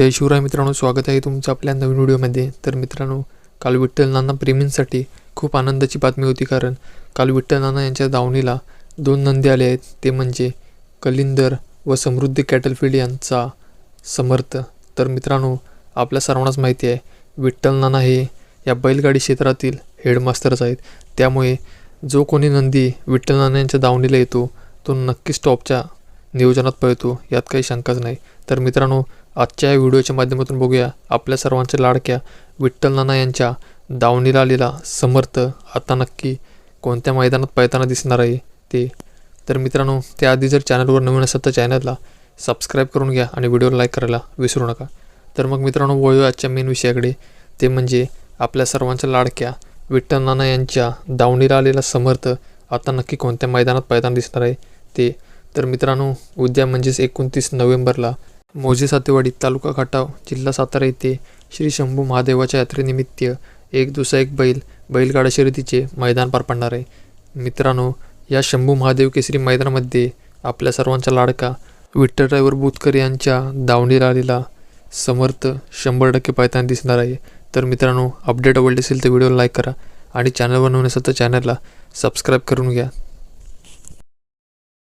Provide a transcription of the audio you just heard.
जय शिवराय मित्रांनो स्वागत आहे तुमचं आपल्या नवीन व्हिडिओमध्ये. तर मित्रांनो काल विठ्ठल नाना प्रेमींसाठी खूप आनंदाची बातमी होती कारण काल विठ्ठल नाना यांच्या दावणीला दोन नंदी आले आहेत. ते म्हणजे कलिंदर व समृद्धी कॅटलफील्ड यांचा समर्थ. तर मित्रांनो आपल्या सर्वांनाच माहिती आहे विठ्ठल नाना हे या बैलगाडी क्षेत्रातील हेडमास्टरच आहेत. त्यामुळे जो कोणी नंदी विठ्ठल नाना यांच्या दावणीला येतो तो नक्कीच टॉपच्या नियोजनात पळतो यात काही शंकाच नाही. तर मित्रांनो आजच्या या व्हिडिओच्या माध्यमातून बघूया आपल्या सर्वांच्या लाडक्या विठ्ठल नाना यांच्या दावणीला आलेला समर्थ आता नक्की कोणत्या मैदानात पळताना दिसणार आहे ते. तर मित्रांनो त्याआधी जर चॅनलवर नवीन असेल तर चॅनलला सबस्क्राईब करून घ्या आणि व्हिडिओला लाईक करायला विसरू नका. तर मग मित्रांनो वळूया आजच्या मेन विषयाकडे. ते म्हणजे आपल्या सर्वांच्या लाडक्या विठ्ठल नाना यांच्या दावणीला आलेला समर्थ आता नक्की कोणत्या मैदानात पळताना दिसणार आहे ते. तर मित्रांनो उद्या म्हणजेच एकोणतीस नोव्हेंबरला मोजे सातेवाडी तालुका खटाव जिल्हा सातारा येथे श्री शंभू महादेवाच्या यात्रेनिमित्त एक दुसरा एक बैल बैलगाडा शर्यतीचे मैदान पार पडणार आहे. मित्रांनो या शंभू महादेव केसरी मैदानामध्ये आपल्या सर्वांचा लाडका विठ्ठल ड्रायव्हर बुतकर यांच्या दावणीला आलेला समर्थ शंभर टक्के पायताना दिसणार आहे. तर मित्रांनो अपडेट आवडली असेल तर व्हिडिओला लाईक करा आणि चॅनल नवीन असेल तर चॅनलला सबस्क्राईब करून घ्या.